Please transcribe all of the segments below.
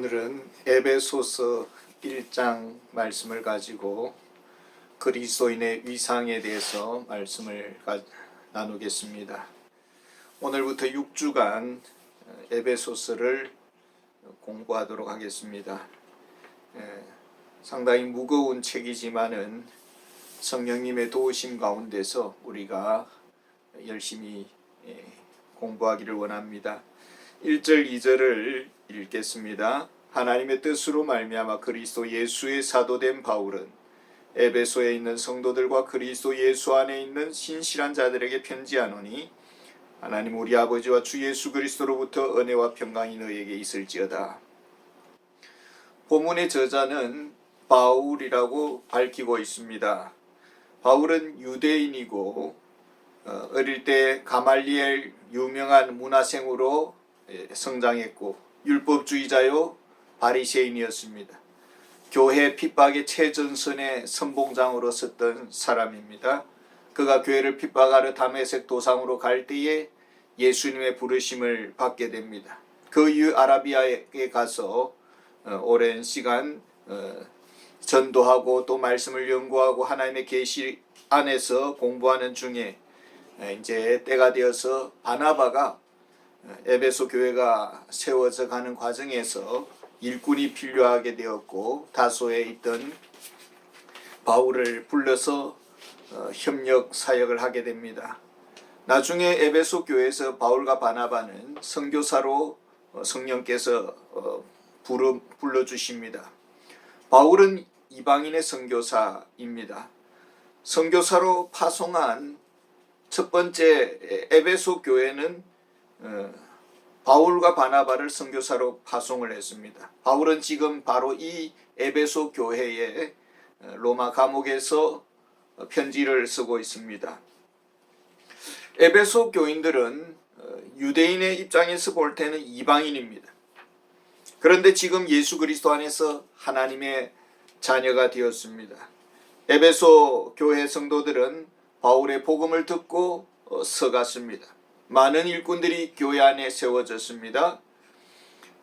오늘은 에베소서 1장 말씀을 가지고 그리스도인의 위상에 대해서 말씀을 가- 나누겠습니다. 오늘부터 6주간 에베소서를 공부하도록 하겠습니다. 에, 상당히 무거운 책이지만은 성령님의 도우심 가운데서 우리가 열심히 예, 공부하기를 원합니다. 1절 2절을 읽겠습니다. 하나님의 뜻으로 말미암아 그리스도 예수의 사도된 바울은 에베소에 있는 성도들과 그리스도 예수 안에 있는 신실한 자들에게 편지하노니 하나님 우리 아버지와 주 예수 그리스도로부터 은혜와 평강이 너에게 있을지어다. 본문의 저자는 바울이라고 밝히고 있습니다. 바울은 유대인이고 어, 어릴 때 가말리엘 유명한 문화생으로 예, 성장했고 율법주의자요 바리새인이었습니다. 교회 핍박의 최전선의 선봉장으로 섰던 사람입니다. 그가 교회를 핍박하러 다메섹 도상으로 갈 때에 예수님의 부르심을 받게 됩니다. 그 이후 아라비아에 가서 어, 오랜 시간 어, 전도하고 또 말씀을 연구하고 하나님의 계시 안에서 공부하는 중에 에, 이제 때가 되어서 바나바가 어, 에베소 교회가 세워져 가는 과정에서 일꾼이 필요하게 되었고 다소에 있던 바울을 불러서 어, 협력 사역을 하게 됩니다. 나중에 에베소 교회에서 바울과 바나바는 선교사로 어, 성령께서 어, 부르, 불러 주십니다. 바울은 이방인의 선교사입니다. 선교사로 파송한 첫 번째 에베소 교회는 어, 바울과 바나바를 선교사로 파송을 했습니다. 바울은 지금 바로 이 에베소 교회에 어, 로마 감옥에서 편지를 쓰고 있습니다. 에베소 교인들은 어, 유대인의 입장에서 볼 때는 이방인입니다. 그런데 지금 예수 그리스도 안에서 하나님의 자녀가 되었습니다. 에베소 교회 성도들은 바울의 복음을 듣고 어, 서갔습니다. 많은 일꾼들이 교회 안에 세워졌습니다.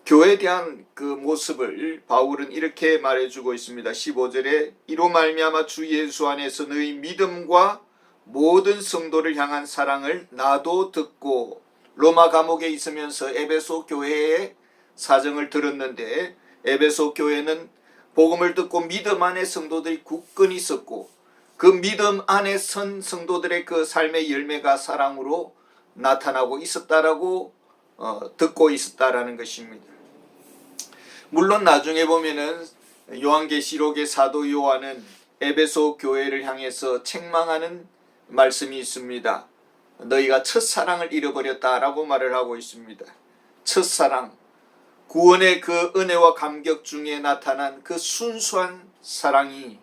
교회에 대한 그 모습을 바울은 이렇게 말해주고 있습니다. 15절에 이로 말미암아 주 예수 안에서 너희 믿음과 모든 성도를 향한 사랑을 나도 듣고 로마 감옥에 있으면서 에베소 교회의 사정을 들었는데 에베소 교회는 복음을 듣고 믿음 안에 성도들이 굳건히 있었고 그 믿음 안에 선 성도들의 그 삶의 열매가 사랑으로 나타나고 있었다라고 어, 듣고 있었다라는 것입니다. 물론 나중에 보면은 요한계시록의 사도 요한은 에베소 교회를 향해서 책망하는 말씀이 있습니다. 너희가 첫사랑을 잃어버렸다라고 말을 하고 있습니다. 첫사랑 구원의 그 은혜와 감격 중에 나타난 그 순수한 사랑이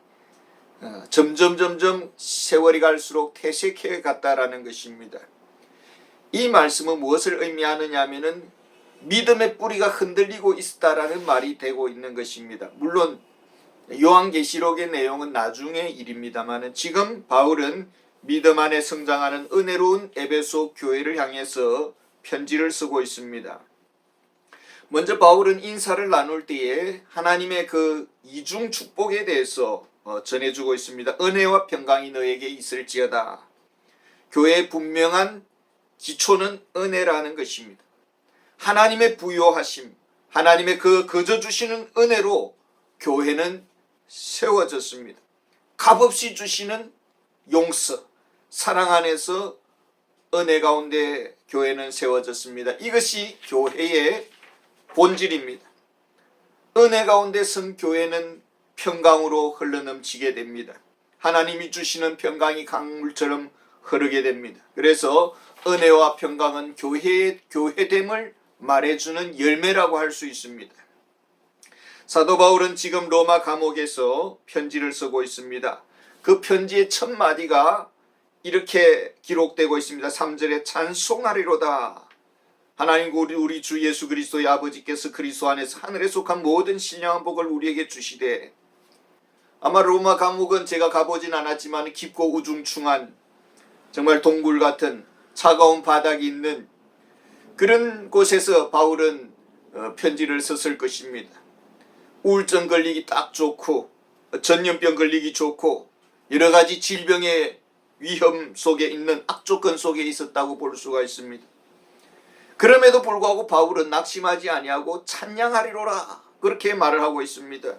어, 점점 점점 세월이 갈수록 퇴색해 갔다라는 것입니다. 이 말씀은 무엇을 의미하느냐 하면은 믿음의 뿌리가 흔들리고 있다라는 말이 되고 있는 것입니다. 물론 요한계시록의 내용은 나중의 일입니다만은 지금 바울은 믿음 안에 성장하는 은혜로운 에베소 교회를 향해서 편지를 쓰고 있습니다. 먼저 바울은 인사를 나눌 때에 하나님의 그 이중 축복에 대해서 어, 전해주고 있습니다. 은혜와 평강이 너에게 있을지어다. 교회의 분명한 기초는 은혜라는 것입니다. 하나님의 부요하심, 하나님의 그 거저 주시는 은혜로 교회는 세워졌습니다. 값없이 주시는 용서, 사랑 안에서 은혜 가운데 교회는 세워졌습니다. 이것이 교회의 본질입니다. 은혜 가운데 선 교회는 평강으로 흘러넘치게 됩니다. 하나님이 주시는 평강이 강물처럼 흐르게 됩니다. 그래서 은혜와 평강은 교회의 교회됨을 말해주는 열매라고 할 수 있습니다. 사도 바울은 지금 로마 감옥에서 편지를 쓰고 있습니다. 그 편지의 첫 마디가 이렇게 기록되고 있습니다. 3절에 찬송하리로다. 하나님 우리, 우리 주 예수 그리스도의 아버지께서 그리스도 안에서 하늘에 속한 모든 신령한 복을 우리에게 주시되 아마 로마 감옥은 제가 가보진 않았지만 깊고 우중충한 정말 동굴 같은 차가운 바닥이 있는 그런 곳에서 바울은 어, 편지를 썼을 것입니다. 우울증 걸리기 딱 좋고 전염병 걸리기 좋고 여러 가지 질병의 위험 속에 있는 악조건 속에 있었다고 볼 수가 있습니다. 그럼에도 불구하고 바울은 낙심하지 아니하고 찬양하리로라 그렇게 말을 하고 있습니다.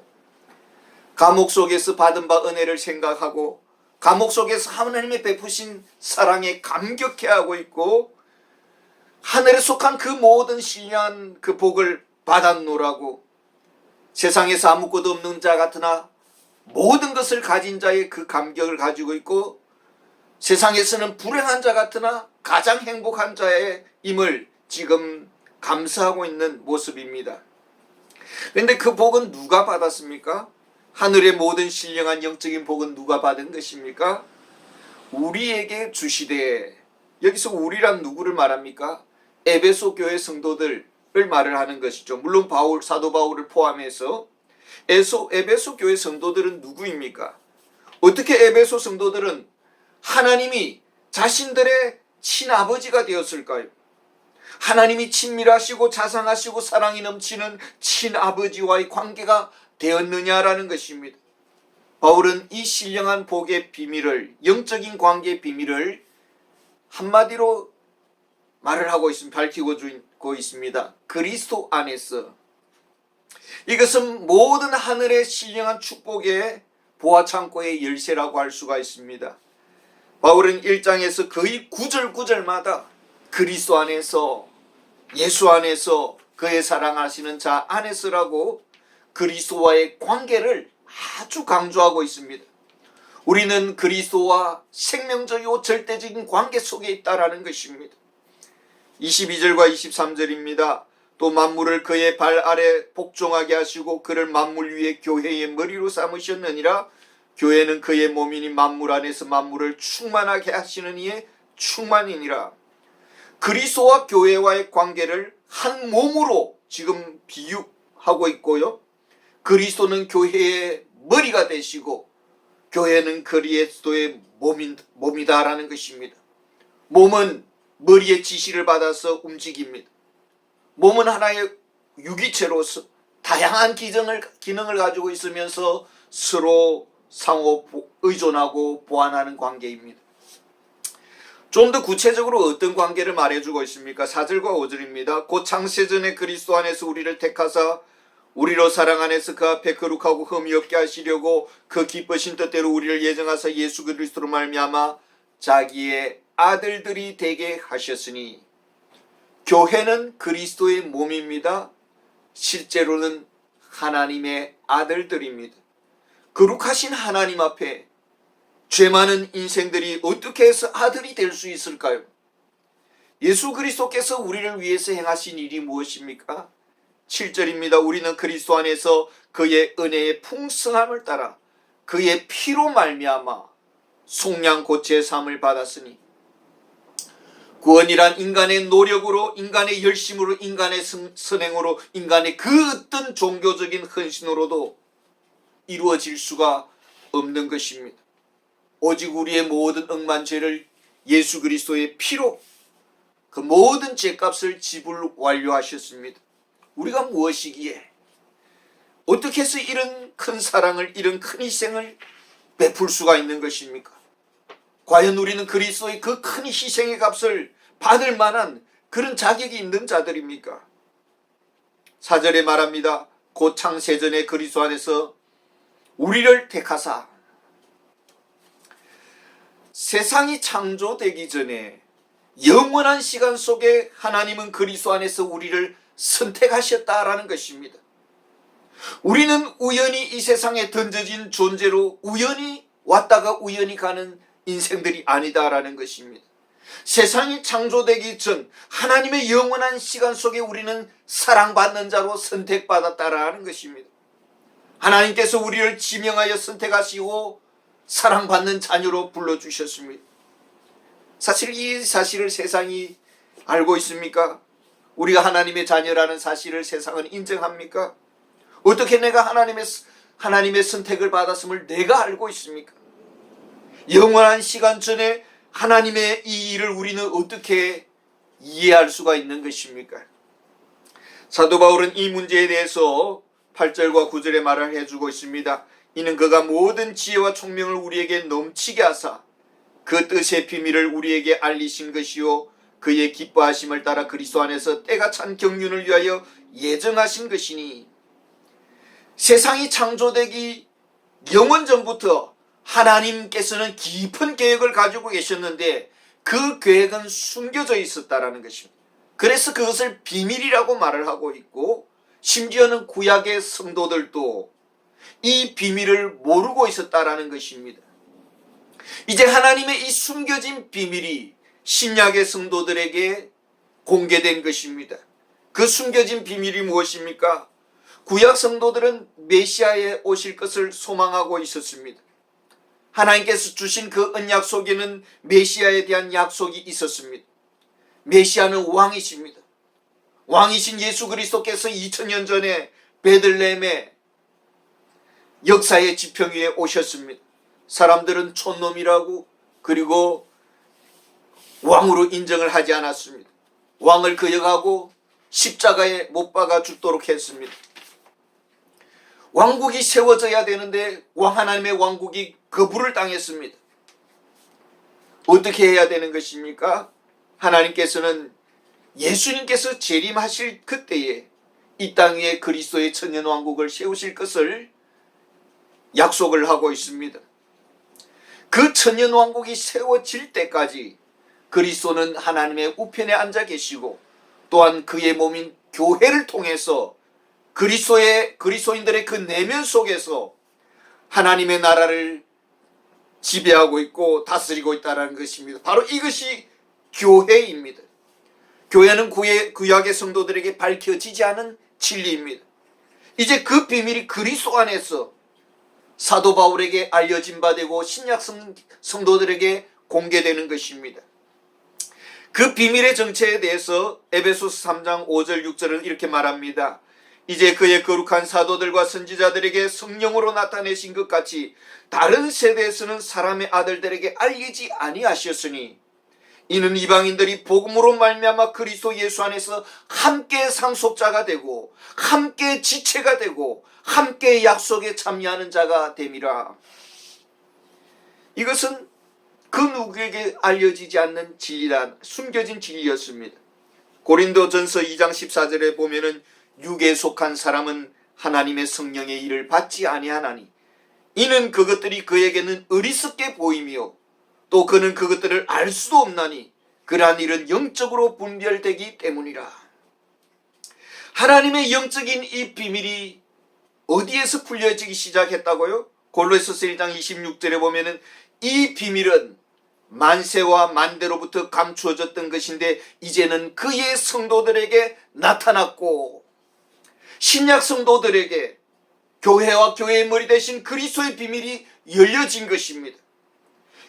감옥 속에서 받은 바 은혜를 생각하고 감옥 속에서 하나님의 베푸신 사랑에 감격해하고 있고 하늘에 속한 그 모든 신령한 그 복을 받았노라고 세상에서 아무것도 없는 자 같으나 모든 것을 가진 자의 그 감격을 가지고 있고 세상에서는 불행한 자 같으나 가장 행복한 자의 임을 지금 감사하고 있는 모습입니다. 그런데 그 복은 누가 받았습니까? 하늘의 모든 신령한 영적인 복은 누가 받은 것입니까? 우리에게 주시되 여기서 우리란 누구를 말합니까? 에베소 교회 성도들을 말을 하는 것이죠. 물론 바울 사도 바울을 포함해서 에소 에베소 교회 성도들은 누구입니까? 어떻게 에베소 성도들은 하나님이 자신들의 친아버지가 되었을까요? 하나님이 친밀하시고 자상하시고 사랑이 넘치는 친아버지와의 관계가 되었느냐라는 것입니다. 바울은 이 신령한 복의 비밀을 영적인 관계의 비밀을 한마디로 말을 하고 있습니다. 밝히고 주고 있습니다. 그리스도 안에서 이것은 모든 하늘의 신령한 축복의 보아 창고의 열쇠라고 할 수가 있습니다. 바울은 1장에서 거의 구절구절마다 그리스도 안에서 예수 안에서 그의 사랑하시는 자 안에서라고 그리스도와의 관계를 아주 강조하고 있습니다. 우리는 그리스도와 생명적이고 절대적인 관계 속에 있다라는 것입니다. 22절과 23절입니다. 또 만물을 그의 발 아래 복종하게 하시고 그를 만물 위에 교회의 머리로 삼으셨느니라 교회는 그의 몸이니 만물 안에서 만물을 충만하게 하시는 이의 충만이니라 그리스도와 교회와의 관계를 한 몸으로 지금 비유하고 있고요. 그리스도는 교회의 머리가 되시고 교회는 그리스도의 몸이다라는 것입니다. 몸은 머리의 지시를 받아서 움직입니다. 몸은 하나의 유기체로서 다양한 기능을, 기능을 가지고 있으면서 서로 상호 의존하고 보완하는 관계입니다. 좀 더 구체적으로 어떤 관계를 말해주고 있습니까? 4절과 5절입니다. 곧 창세전에 그리스도 안에서 우리를 택하사 우리로 사랑 안에서 그 앞에 거룩하고 흠이 없게 하시려고 그 기쁘신 뜻대로 우리를 예정하사 예수 그리스도로 말미암아 자기의 아들들이 되게 하셨으니 교회는 그리스도의 몸입니다. 실제로는 하나님의 아들들입니다. 거룩하신 하나님 앞에 죄 많은 인생들이 어떻게 해서 아들이 될 수 있을까요? 예수 그리스도께서 우리를 위해서 행하신 일이 무엇입니까? 7절입니다. 우리는 그리스도 안에서 그의 은혜의 풍성함을 따라 그의 피로 말미암아 속량 고치의 삶을 받았으니 구원이란 인간의 노력으로 인간의 열심으로 인간의 선행으로 인간의 그 어떤 종교적인 헌신으로도 이루어질 수가 없는 것입니다. 오직 우리의 모든 억만 죄를 예수 그리스도의 피로 그 모든 죄값을 지불 완료하셨습니다. 우리가 무엇이기에 어떻게 해서 이런 큰 사랑을 이런 큰 희생을 베풀 수가 있는 것입니까? 과연 우리는 그리스도의 그 큰 희생의 값을 받을 만한 그런 자격이 있는 자들입니까? 사절에 말합니다. 곧 창세전에 그리스도 안에서 우리를 택하사 세상이 창조되기 전에 영원한 시간 속에 하나님은 그리스도 안에서 우리를 선택하셨다라는 것입니다. 우리는 우연히 이 세상에 던져진 존재로 우연히 왔다가 우연히 가는 인생들이 아니다라는 것입니다. 세상이 창조되기 전 하나님의 영원한 시간 속에 우리는 사랑받는 자로 선택받았다라는 것입니다. 하나님께서 우리를 지명하여 선택하시고 사랑받는 자녀로 불러주셨습니다. 사실 이 사실을 세상이 알고 있습니까? 우리가 하나님의 자녀라는 사실을 세상은 인정합니까? 어떻게 내가 하나님의 하나님의 선택을 받았음을 내가 알고 있습니까? 영원한 시간 전에 하나님의 이 일을 우리는 어떻게 이해할 수가 있는 것입니까? 사도 바울은 이 문제에 대해서 8절과 9절의 말을 해주고 있습니다. 이는 그가 모든 지혜와 총명을 우리에게 넘치게 하사 그 뜻의 비밀을 우리에게 알리신 것이요 그의 기뻐하심을 따라 그리스도 안에서 때가 찬 경륜을 위하여 예정하신 것이니 세상이 창조되기 영원 전부터 하나님께서는 깊은 계획을 가지고 계셨는데 그 계획은 숨겨져 있었다라는 것입니다. 그래서 그것을 비밀이라고 말을 하고 있고 심지어는 구약의 성도들도 이 비밀을 모르고 있었다라는 것입니다. 이제 하나님의 이 숨겨진 비밀이 신약의 성도들에게 공개된 것입니다. 그 숨겨진 비밀이 무엇입니까? 구약 성도들은 메시아에 오실 것을 소망하고 있었습니다. 하나님께서 주신 그 언약 속에는 메시아에 대한 약속이 있었습니다. 메시아는 왕이십니다. 왕이신 예수 그리스도께서 2000년 전에 베들레헴의 역사의 지평 위에 오셨습니다. 사람들은 촌놈이라고 그리고 왕으로 인정을 하지 않았습니다. 왕을 거역하고 십자가에 못 박아 죽도록 했습니다. 왕국이 세워져야 되는데 왕 하나님의 왕국이 거부를 당했습니다. 어떻게 해야 되는 것입니까? 하나님께서는 예수님께서 재림하실 그때에 이 땅 위에 그리스도의 천년 왕국을 세우실 것을 약속을 하고 있습니다. 그 천년 왕국이 세워질 때까지 그리스도는 하나님의 우편에 앉아 계시고 또한 그의 몸인 교회를 통해서 그리스도의 그리스도인들의 그 내면 속에서 하나님의 나라를 지배하고 있고 다스리고 있다는 것입니다. 바로 이것이 교회입니다. 교회는 구약의 성도들에게 밝혀지지 않은 진리입니다. 이제 그 비밀이 그리스도 안에서 사도 바울에게 알려진 바 되고 신약 성, 성도들에게 공개되는 것입니다. 그 비밀의 정체에 대해서 에베소스 3장 5절 6절은 이렇게 말합니다. 이제 그의 거룩한 사도들과 선지자들에게 성령으로 나타내신 것 같이 다른 세대에서는 사람의 아들들에게 알리지 아니하셨으니 이는 이방인들이 복음으로 말미암아 그리스도 예수 안에서 함께 상속자가 되고 함께 지체가 되고 함께 약속에 참여하는 자가 됨이라. 이것은 그 누구에게 알려지지 않는 진리란 숨겨진 진리였습니다. 고린도전서 2장 14절에 보면은 육에 속한 사람은 하나님의 성령의 일을 받지 아니하나니 이는 그것들이 그에게는 어리석게 보이며 또 그는 그것들을 알 수도 없나니 그러한 일은 영적으로 분별되기 때문이라. 하나님의 영적인 이 비밀이 어디에서 풀려지기 시작했다고요? 골로새서 1장 26절에 보면은 이 비밀은 만세와 만대로부터 감추어졌던 것인데 이제는 그의 성도들에게 나타났고 신약 성도들에게 교회와 교회의 머리 대신 그리스도의 비밀이 열려진 것입니다.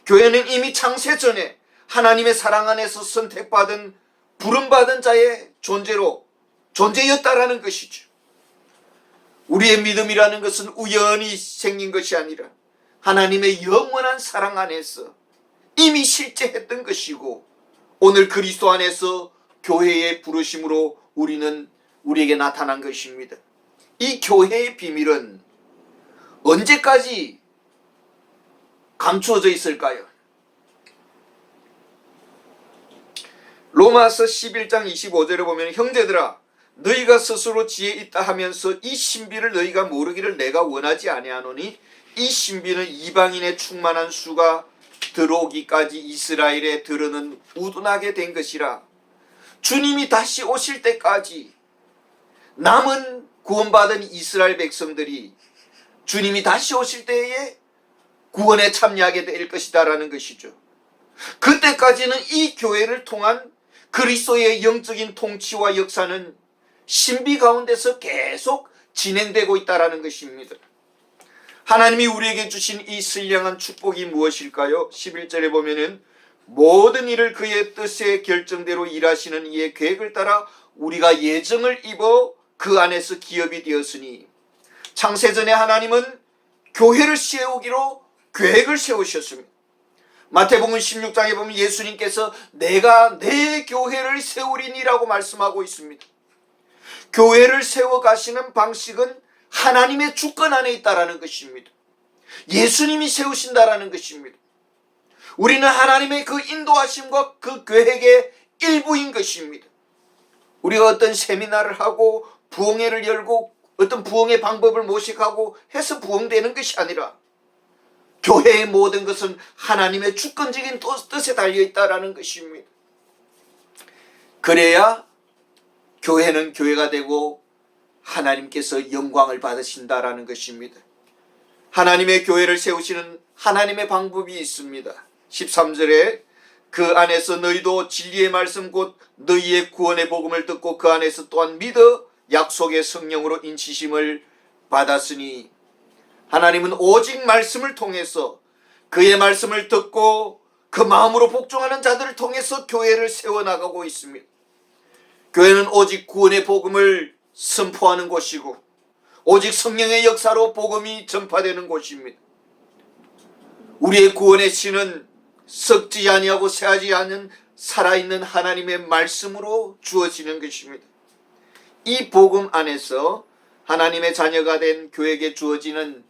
교회는 이미 창세 전에 하나님의 사랑 안에서 선택받은 부름받은 자의 존재로 존재였다라는 것이죠. 우리의 믿음이라는 것은 우연히 생긴 것이 아니라 하나님의 영원한 사랑 안에서 이미 실제했던 것이고 오늘 그리스도 안에서 교회의 부르심으로 우리는 우리에게 나타난 것입니다. 이 교회의 비밀은 언제까지 감추어져 있을까요? 로마서 11장 25절에 보면 형제들아 너희가 스스로 지혜 있다 하면서 이 신비를 너희가 모르기를 내가 원하지 아니하노니 이 신비는 이방인의 충만한 수가 들어오기까지 이스라엘에 들으는 우둔하게 된 것이라 주님이 다시 오실 때까지 남은 구원받은 이스라엘 백성들이 주님이 다시 오실 때에 구원에 참여하게 될 것이다라는 것이죠. 그때까지는 이 교회를 통한 그리스도의 영적인 통치와 역사는 신비 가운데서 계속 진행되고 있다라는 것입니다. 하나님이 우리에게 주신 이 신령한 축복이 무엇일까요? 11절에 보면은 모든 일을 그의 뜻의 결정대로 일하시는 이의 계획을 따라 우리가 예정을 입어 그 안에서 기업이 되었으니 창세전에 하나님은 교회를 세우기로 계획을 세우셨습니다. 마태복음 16장에 보면 예수님께서 내가 내 교회를 세우리니라고 말씀하고 있습니다. 교회를 세워 가시는 방식은 하나님의 주권 안에 있다라는 것입니다. 예수님이 세우신다라는 것입니다. 우리는 하나님의 그 인도하심과 그 계획의 일부인 것입니다. 우리가 어떤 세미나를 하고 부흥회를 열고 어떤 부흥의 방법을 모색하고 해서 부흥되는 것이 아니라 교회의 모든 것은 하나님의 주권적인 뜻에 달려 있다라는 것입니다. 그래야 교회는 교회가 되고 하나님께서 영광을 받으신다라는 것입니다. 하나님의 교회를 세우시는 하나님의 방법이 있습니다. 13절에 그 안에서 너희도 진리의 말씀 곧 너희의 구원의 복음을 듣고 그 안에서 또한 믿어 약속의 성령으로 인치심을 받았으니 하나님은 오직 말씀을 통해서 그의 말씀을 듣고 그 마음으로 복종하는 자들을 통해서 교회를 세워나가고 있습니다. 교회는 오직 구원의 복음을 선포하는 곳이고 오직 성령의 역사로 복음이 전파되는 곳입니다. 우리의 구원의 신은 썩지 아니하고 새하지 않는 살아있는 하나님의 말씀으로 주어지는 것입니다. 이 복음 안에서 하나님의 자녀가 된 교회에게 주어지는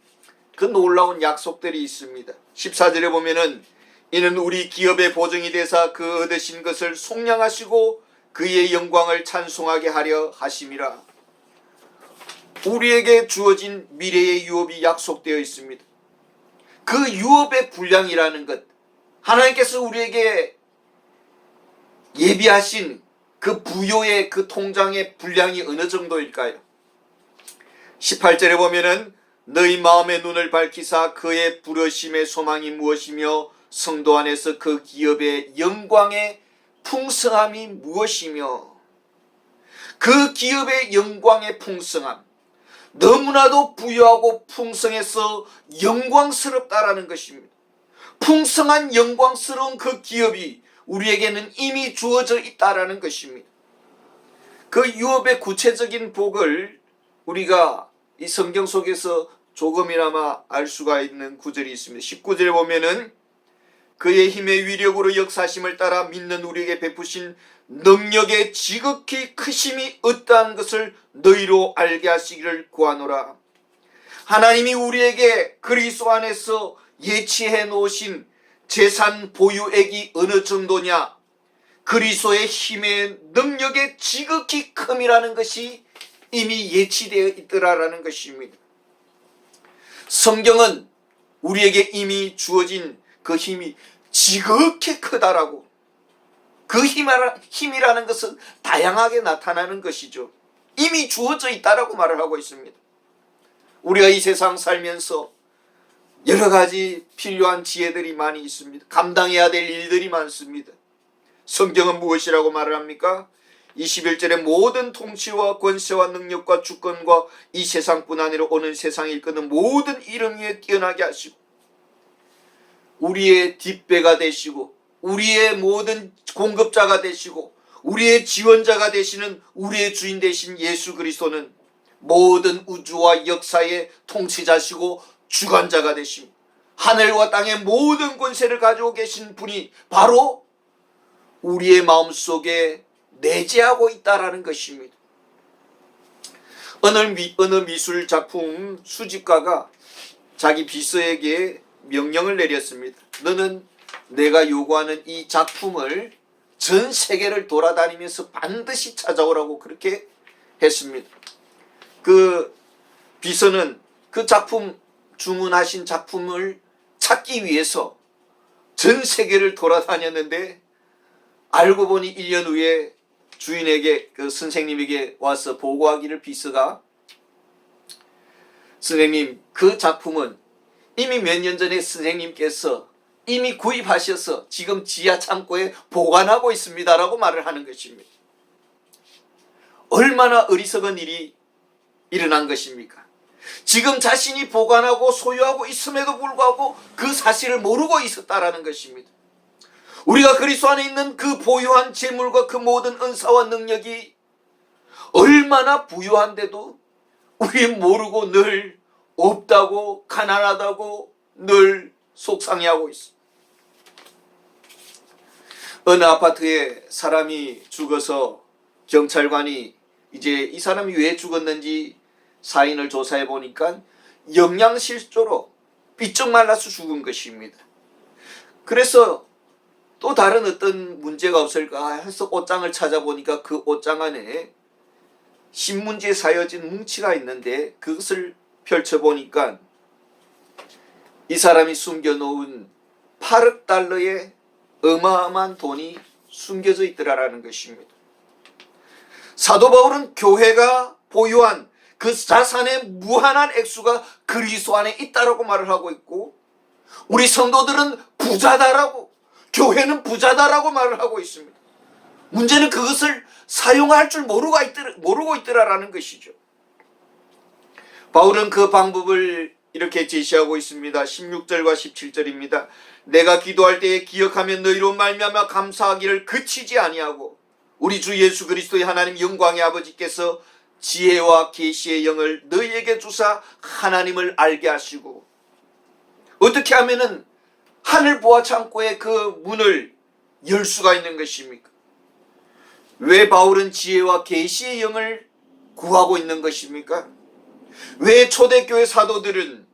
그 놀라운 약속들이 있습니다. 14절에 보면은 이는 우리 기업의 보증이 되사 그 얻으신 것을 속량하시고 그의 영광을 찬송하게 하려 하심이라. 우리에게 주어진 미래의 유업이 약속되어 있습니다. 그 유업의 분량이라는 것, 하나님께서 우리에게 예비하신 그 부요의 그 통장의 분량이 어느 정도일까요? 18절에 보면은 너희 마음의 눈을 밝히사 그의 부르심의 소망이 무엇이며 성도 안에서 그 기업의 영광의 풍성함이 무엇이며 그 기업의 영광의 풍성함 너무나도 부유하고 풍성해서 영광스럽다라는 것입니다. 풍성한 영광스러운 그 기업이 우리에게는 이미 주어져 있다라는 것입니다. 그 유업의 구체적인 복을 우리가 이 성경 속에서 조금이나마 알 수가 있는 구절이 있습니다. 19절에 보면은 그의 힘의 위력으로 역사심을 따라 믿는 우리에게 베푸신 능력의 지극히 크심이 어떠한 것을 너희로 알게 하시기를 구하노라. 하나님이 우리에게 그리스도 안에서 예치해 놓으신 재산 보유액이 어느 정도냐? 그리스도의 힘의 능력의 지극히 큼이라는 것이 이미 예치되어 있더라라는 것입니다. 성경은 우리에게 이미 주어진 그 힘이 지극히 크다라고 그 힘이라는 것은 다양하게 나타나는 것이죠. 이미 주어져 있다라고 말을 하고 있습니다. 우리가 이 세상 살면서 여러 가지 필요한 지혜들이 많이 있습니다. 감당해야 될 일들이 많습니다. 성경은 무엇이라고 말을 합니까? 21절에 모든 통치와 권세와 능력과 주권과 이 세상뿐 아니라 오는 세상에 이끄는 모든 이름 위에 뛰어나게 하시고 우리의 뒷배가 되시고 우리의 모든 공급자가 되시고 우리의 지원자가 되시는 우리의 주인 되신 예수 그리스도는 모든 우주와 역사의 통치자시고 주관자가 되십니다. 하늘과 땅의 모든 권세를 가지고 계신 분이 바로 우리의 마음속에 내재하고 있다라는 것입니다. 어느, 미, 어느 미술 작품 수집가가 자기 비서에게 명령을 내렸습니다. 너는 내가 요구하는 이 작품을 전 세계를 돌아다니면서 반드시 찾아오라고 그렇게 했습니다. 그 비서는 그 작품 주문하신 작품을 찾기 위해서 전 세계를 돌아다녔는데 알고 보니 1년 후에 주인에게 그 선생님에게 와서 보고하기를 비서가 선생님 그 작품은 이미 몇 년 전에 선생님께서 이미 구입하셔서 지금 지하 창고에 보관하고 있습니다라고 말을 하는 것입니다. 얼마나 어리석은 일이 일어난 것입니까? 지금 자신이 보관하고 소유하고 있음에도 불구하고 그 사실을 모르고 있었다라는 것입니다. 우리가 그리스도 안에 있는 그 보유한 재물과 그 모든 은사와 능력이 얼마나 부유한데도 우리 모르고 늘 없다고 가난하다고 늘 속상해하고 있어. 어느 아파트에 사람이 죽어서 경찰관이 이제 이 사람이 왜 죽었는지 사인을 조사해 보니까 영양실조로 삐쩍 말라서 죽은 것입니다. 그래서 또 다른 어떤 문제가 없을까 해서 옷장을 찾아보니까 그 옷장 안에 신문지에 사여진 뭉치가 있는데 그것을 펼쳐보니까 이 사람이 숨겨놓은 8억 달러의 어마어마한 돈이 숨겨져 있더라라는 것입니다. 사도 바울은 교회가 보유한 그 자산의 무한한 액수가 그리스도 안에 있다라고 말을 하고 있고 우리 성도들은 부자다라고 교회는 부자다라고 말을 하고 있습니다. 문제는 그것을 사용할 줄 모르고, 있더라, 모르고 있더라라는 것이죠. 바울은 그 방법을 이렇게 제시하고 있습니다. 16절과 17절입니다. 내가 기도할 때에 기억하면 너희로 말미암아 감사하기를 그치지 아니하고 우리 주 예수 그리스도의 하나님 영광의 아버지께서 지혜와 계시의 영을 너희에게 주사 하나님을 알게 하시고 어떻게 하면은 하늘 보아 창고의 그 문을 열 수가 있는 것입니까? 왜 바울은 지혜와 계시의 영을 구하고 있는 것입니까? 왜 초대교회 사도들은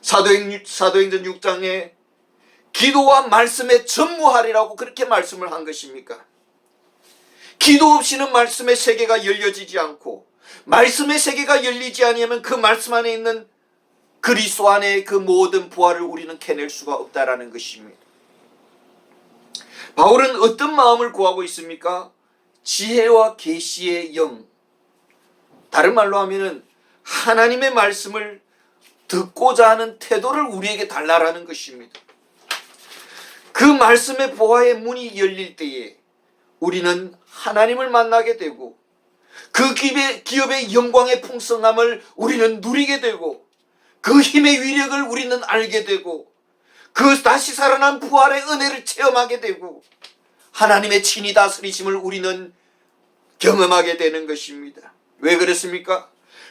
사도행, 사도행전 6장에 기도와 말씀에 전무하리라고 그렇게 말씀을 한 것입니까? 기도 없이는 말씀의 세계가 열려지지 않고 말씀의 세계가 열리지 아니하면 그 말씀 안에 있는 그리스도 안에 그 모든 부활을 우리는 캐낼 수가 없다라는 것입니다. 바울은 어떤 마음을 구하고 있습니까? 지혜와 계시의 영. 다른 말로 하면은 하나님의 말씀을 듣고자 하는 태도를 우리에게 달라라는 것입니다. 그 말씀의 보화의 문이 열릴 때에 우리는 하나님을 만나게 되고 그 기업의, 기업의 영광의 풍성함을 우리는 누리게 되고 그 힘의 위력을 우리는 알게 되고 그 다시 살아난 부활의 은혜를 체험하게 되고 하나님의 친히 다스리심을 우리는 경험하게 되는 것입니다. 왜 그렇습니까?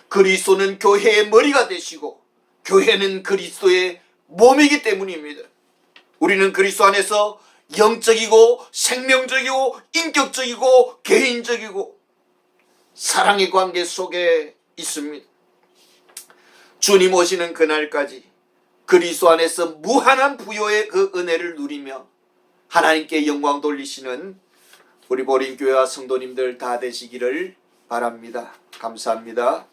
그리스도는 교회의 머리가 되시고 교회는 그리스도의 몸이기 때문입니다. 우리는 그리스도 안에서 영적이고 생명적이고 인격적이고 개인적이고 사랑의 관계 속에 있습니다. 주님 오시는 그날까지 그리스도 안에서 무한한 부여의 그 은혜를 누리며 하나님께 영광 돌리시는 우리 보린 교회와 성도님들 다 되시기를 바랍니다. 감사합니다.